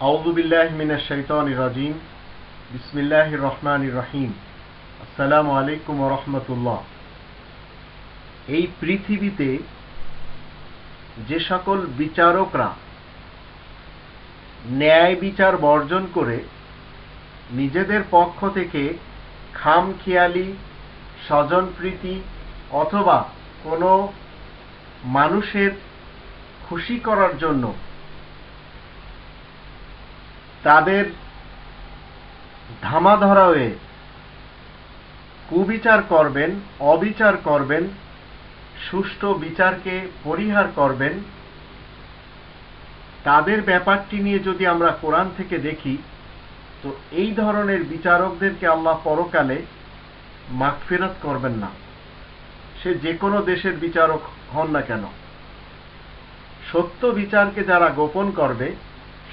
আউযু বিল্লাহি মিনাশ শাইতানির রাজিম। বিসমিল্লাহির রহমানির রহিম। আসসালামু আলাইকুম রাহমাতুল্লাহ। এই পৃথিবীতে যে সকল বিচারকরা ন্যায় বিচার বর্জন করে নিজেদের পক্ষ থেকে খামখেয়ালি, স্বজনপ্রীতি অথবা কোনো মানুষের খুশি করার জন্য তাদের ধামাধরা হয়ে কুবিচার করবেন, অবিচার করবেন, সুষ্ঠু বিচারকে পরিহার করবেন। তাদের ব্যাপারটি নিয়ে যদি আমরা কোরআন থেকে দেখি, তো এই ধরনের বিচারকদেরকে আল্লাহ পরকালে মাগফিরাত করবেন না। সে যে কোনো দেশের বিচারক হন না কেন। সত্য বিচারকে যারা গোপন করবে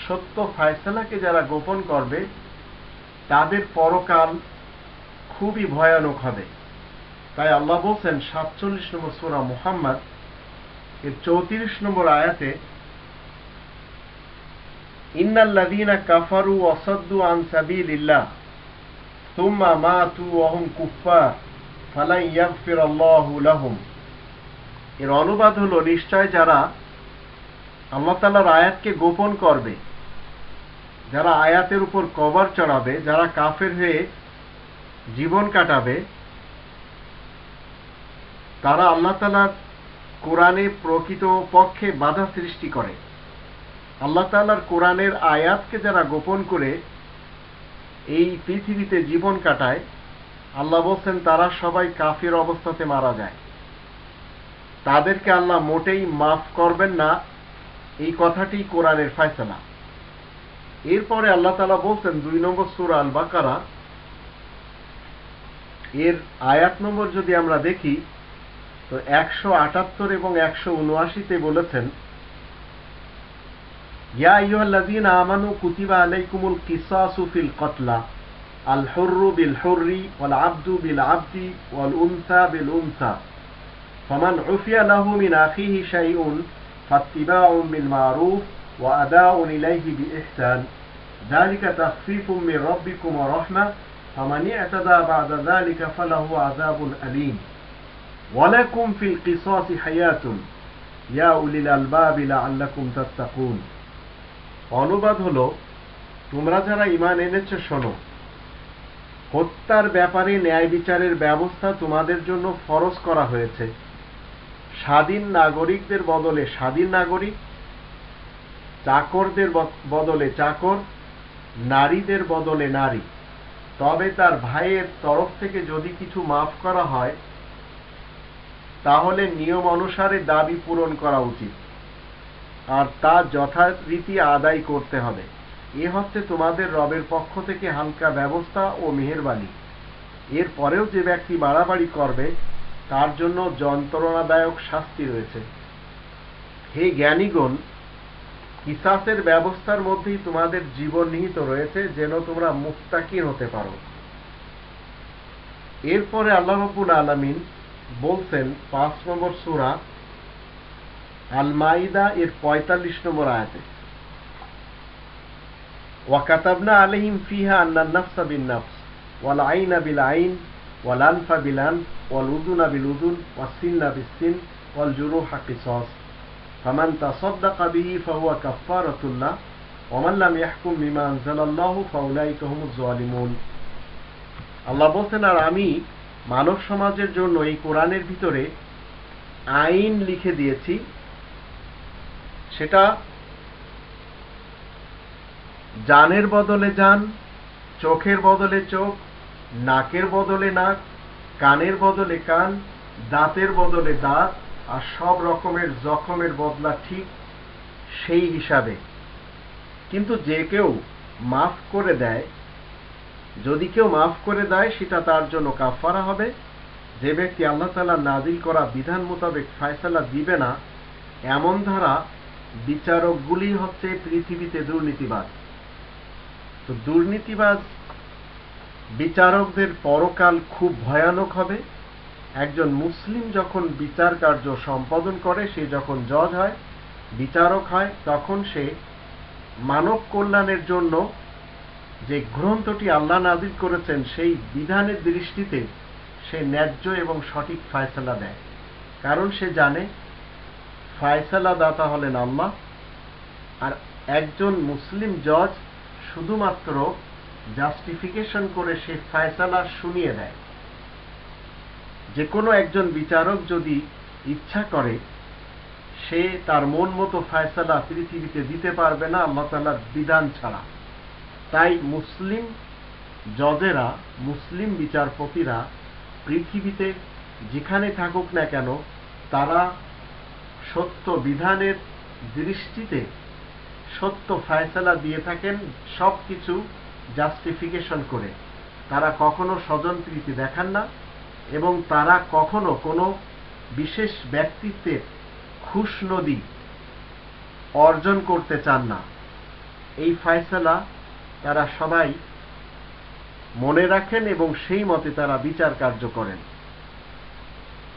সত্য ফায়সালাকে যারা গোপন করবে, তাদের পরকাল খুবই ভয়ানক হবে। তাই আল্লাহ বলছেন, সাতচল্লিশ নম্বর সুরা মুহাম্মদ, এর চৌত্রিশ নম্বর আয়াতে, ইন্নাল্লাযীনা কাফারু ওয়াসাদ্দু আন সাবিলিল্লাহ, সুম্মা মাতু ওয়া হুম কুফফার, ফালান ইয়াগফিরাল্লাহু লাহুম। এর অনুবাদ হলো, নিশ্চয় যারা আল্লাহ তাআলার আয়াতকে গোপন করবে যারা আয়াতের উপর কভার চড়াবে, যারা কাফের হয়ে জীবন কাটাবে, তারা আল্লাহ তালার কোরআনে প্রকৃত পক্ষে বাধা সৃষ্টি করে। আল্লাহ তালার কোরআনের আয়াতকে যারা গোপন করে এই পৃথিবীতে জীবন কাটায়, আল্লাহ বলছেন, তারা সবাই কাফের অবস্থাতে মারা যায়। তাদেরকে আল্লাহ মোটেই মাফ করবেন না। এই কথাটি কোরআনের ফায়সালা। এরপরে আল্লাহ তালা বলছেন দুই নম্বর সুর আল বাকারা এর আয়াত নম্বর যদি আমরা দেখি, তো একশো আটাত্তর এবং একশো উনআশিতে বলেছেন, ইয়া আইয়ুহাল্লাযীনা আমানু কুতিবা আলাইকুমুল কিসাসু ফিল কতলা আল হুররু বিল হুররি ওয়াল আবদু বিল আবদি ওয়াল উনসা বিল উনসা ফামান উফিয়া লাহু মিন আখিহি শাইউন ফাত্তিবাউন বিল মারুফ وأداء إليه بإحسان ذلك تخفيف من ربكم ورحمة فمن اعتدى بعد ذلك فله عذاب أليم ولكم في القصاص حياة يا أولي الألباب لعلكم تتقون অনুবাদ হলো তোমরা যারা ইমান এনেছ শোনো হত্যার ব্যাপারে ন্যায় বিচারের ব্যবস্থা তোমাদের জন্য ফরজ করা হয়েছে স্বাধীন নাগরিকদের বদলে স্বাধীন নাগরিক চাকরদের বদলে চাকর, নারীদের বদলে নারী। তবে তার ভাইয়ের তরফ থেকে যদি কিছু মাফ করা হয়, তাহলে নিয়ম অনুসারে দাবি পূরণ করা উচিত। আর তা যথারীতি আদায় করতে হবে। এ হচ্ছে তোমাদের রবের পক্ষ থেকে হালকা ব্যবস্থা ও মেহেরবানি। এর পরেও যে ব্যক্তি বাড়াবাড়ি করবে, তার জন্য যন্ত্রণাদায়ক শাস্তি রয়েছে। হে জ্ঞানীগণ কিসাসের ব্যবস্থার মধ্যেই তোমাদের জীবন নিহিত রয়েছে, যেন তোমরা মুক্তাকির হতে পারো। এরপরে আল্লাহ রব্বুল আলমিন বলছেন পাঁচ নম্বর সুরা আল মাইদা এর পঁয়তাল্লিশ নম্বর আয়াতে। ওয়াকাতাবনা আলহিম ফিহা আন্না নফসা বিন নফস ওয়াল আইনা বিল আইন ওয়াল আনফা বিল আন ওয়াল উদুনা বিল উদুন ওয়াসিন্না বিস সিন ওয়াল জুরুহা কিসাস। فمن تصدق به فهو كفارة له ومن لم يحكم بما أنزل الله فأولئك هم الظالمون আল্লাহ বলছেন আর আমি মানব সমাজের জন্য এই কোরআনের ভিতরে আইন লিখে দিয়েছি সেটা জানের বদলে জান চোখের বদলে চোখ নাকের বদলে নাক কানের বদলে কান দাঁতের বদলে দাঁত আর সব রকমের জখমের বদলা ঠিক সেই হিসাবে। কিন্তু যে কেউ মাফ করে দেয়, যদি কেউ মাফ করে দেয়, সেটা তার জন্য কাফারা হবে। যে ব্যক্তি আল্লাহ তালা নাজিল করা বিধান মোতাবেক ফায়সালা দিবে না, এমন ধারা বিচারকগুলি হচ্ছে পৃথিবীতে দুর্নীতিবাজ। তো দুর্নীতিবাজ বিচারকদের পরকাল খুব ভয়ানক হবে। একজন মুসলিম যখন বিচার কার্য সম্পাদন করে, সে যখন জজ হয়, বিচারক হয়, তখন সে মানব কল্যাণের জন্য যে গ্রন্থটি আল্লাহ নাজির করেছেন, সেই বিধানের দৃষ্টিতে সে ন্যায্য এবং সঠিক ফায়সালা দেয় কারণ সে জানে ফায়সালা দাতা হলেন আল্লাহ, আর একজন মুসলিম জজ শুধুমাত্র জাস্টিফিকেশন করে সে ফায়সালা শুনিয়ে দেয় যে কোনো একজন বিচারক যদি ইচ্ছা করে, সে তার মন মতো ফায়সালা পৃথিবীতে দিতে পারবে না আল্লাহ তালার বিধান ছাড়া। তাই মুসলিম জজেরা মুসলিম বিচারপতিরা পৃথিবীতে যেখানে থাকুক না কেন, তারা সত্য বিধানের দৃষ্টিতে সত্য ফায়সালা দিয়ে থাকেন সব কিছু জাস্টিফিকেশন করে। তারা কখনো স্বজনপ্রীতি দেখান না। এবং তারা কখনো কোনো বিশেষ ব্যক্তিত্বের খুশ নদী অর্জন করতে চান না। এই ফায়সালা তারা সবাই মনে রাখেন এবং সেই মতে তারা বিচার কার্য করেন।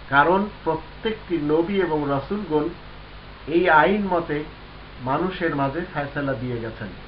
কারণ প্রত্যেকটি নবী এবং রসুলগণ এই আইন মতে মানুষের মাঝে ফায়সালা দিয়ে গেছেন।